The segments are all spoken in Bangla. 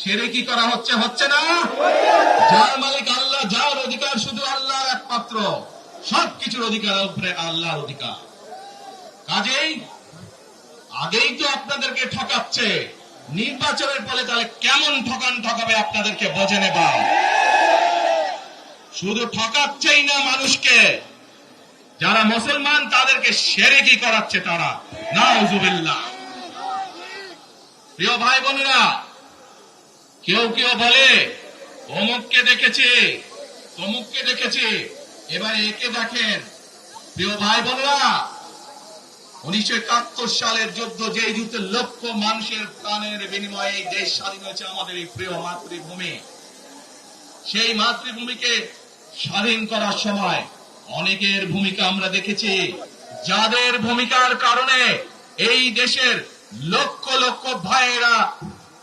সেরে কি করা হচ্ছে? হচ্ছে না? যার মালিক আল্লাহ, যার অধিকার শুধু আল্লাহর একমাত্র, সবকিছুর অধিকার উপরে আল্লাহর অধিকার। কাজেই আগেই তো আপনাদেরকে ঠকাচ্ছে, নির্বাচনের ফলে তাহলে কেমন ঠকান ঠকাবে আপনাদেরকে বোঝে নেবা শুধু ঠকাচ্ছেই না মানুষকে, যারা মুসলমান তাদেরকে সেরে কি করাচ্ছে তারা? না প্রিয় ভাই বোনেরা কেউ কেউ বলে, অমুককে দেখেছে, তমুককে দেখেছে, এবার একে দেখেন। প্রিয় ভাই বোনেরা, উনিশশো একাত্তর সালের যুদ্ধ যেই যুদ্ধে লক্ষ মানুষের প্রাণের বিনিময়ে দেশ স্বাধীন হয়েছে, আমাদের এই প্রিয় মাতৃভূমি। সেই মাতৃভূমিকে স্বাধীন করার সময় অনেকের ভূমিকা আমরা দেখেছি। যাদের ভূমিকার কারণে এই দেশের লক্ষ লক্ষ ভাইয়েরা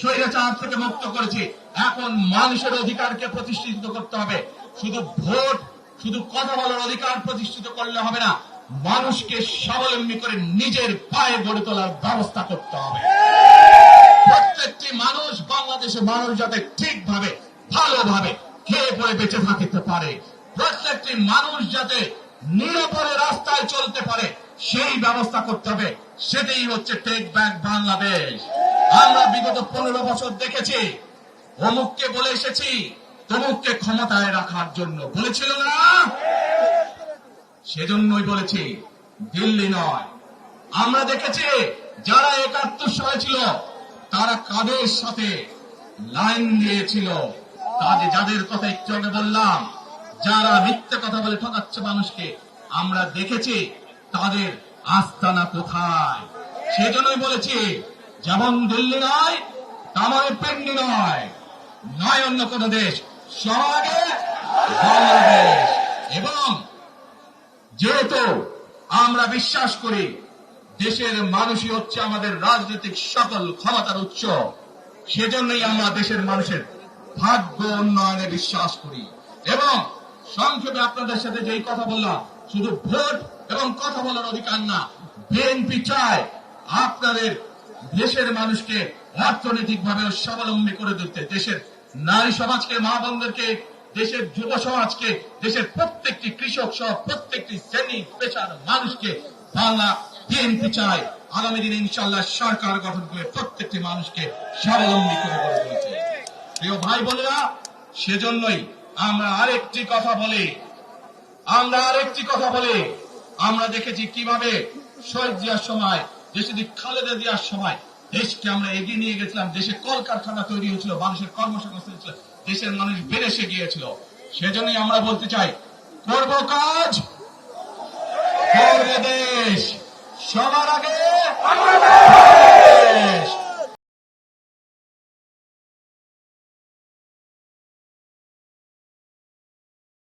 স্বৈরাচার থেকে মুক্ত করেছি। এখন মানুষের অধিকারকে প্রতিষ্ঠিত করতে হবে। শুধু ভোট, শুধু কথা বলার অধিকার প্রতিষ্ঠিত করলে হবে না, মানুষকে স্বাবলম্বী করে নিজের পায়ে গড়ে তোলার ব্যবস্থা করতে হবে। প্রত্যেকটি মানুষ বাংলাদেশের মানুষ যাতে ঠিকভাবে, ভালোভাবে খেয়ে পড়ে বেঁচে থাকতে পারে। প্রত্যেকটি মানুষ যাতে নিরাপদে রাস্তায় চলতে পারে, সেই ব্যবস্থা করতে হবে। সেটাই হচ্ছে টেক ব্যাক বাংলাদেশ আমরা বিগত পনেরো বছর দেখেছি। অমুককে বলে এসেছি, তমুককে ক্ষমতায় রাখার জন্য। বলেছিল না? সেজন্যই বলেছি, দিল্লি নয়। আমরা দেখেছি, যারা একাত্তর সালে ছিল, তারা কাদের সাথে লাইন দিয়েছিল? তাদের, যাদের কথা একটু আগে বললাম, যারা মিথ্যে কথা বলে ঠকাচ্ছে মানুষকে, আমরা দেখেছি, তাদের আস্তানা কোথায়? সেজন্যই বলেছি যেমন দিল্লি নয় তেমন পেন্ডি নয়। নয় অন্য কোন দেশ সমাগে বাংলাদেশ। এবং যেহেতু আমরা বিশ্বাস করি দেশের মানুষই হচ্ছে আমাদের রাজনৈতিক সকল ক্ষমতার উৎস, সেজন্যই আমরা দেশের মানুষের ভাগ্য উন্নয়নে বিশ্বাস করি। এবং সংক্ষেপে আপনাদের সাথে যেই কথা বললাম, শুধু ভোট এবং কথা বলার অধিকার না, বিএনপি চায় আপনাদের দেশের মানুষকে অর্থনৈতিক ভাবে স্বাবলম্বী করে দিতে দেশের নারী সমাজকে, মা বোনদেরকে, দেশের যুব সমাজকে, দেশের প্রত্যেকটি কৃষক সহ প্রত্যেকটি শ্রেণি, পেশার মানুষকে বাংলা বিএনপি চায়। আগামী দিনে ইনশাল্লাহ সরকার গঠন করে প্রত্যেকটি মানুষকে স্বাবলম্বী করে গড়ে তুলেছে প্রিয় ভাই বোনেরা, সেজন্যই আমরা আরেকটি কথা বলি। আমরা আরেকটি কথা বলি। আমরা দেখেছি কীভাবে শহীদ জিয়ার সময় দেশে দিক খালেদা জিয়ার সময় দেশকে আমরা এগিয়ে নিয়ে গেছিলাম, দেশে কলকারখানা তৈরি হয়েছিল, মানুষের কর্মসংস্থান হয়েছিল, দেশের মানুষ বেড়েছে গিয়েছিল। সেজন্যই আমরা বলতে চাই, করব কাজ দেশ। সবার আগে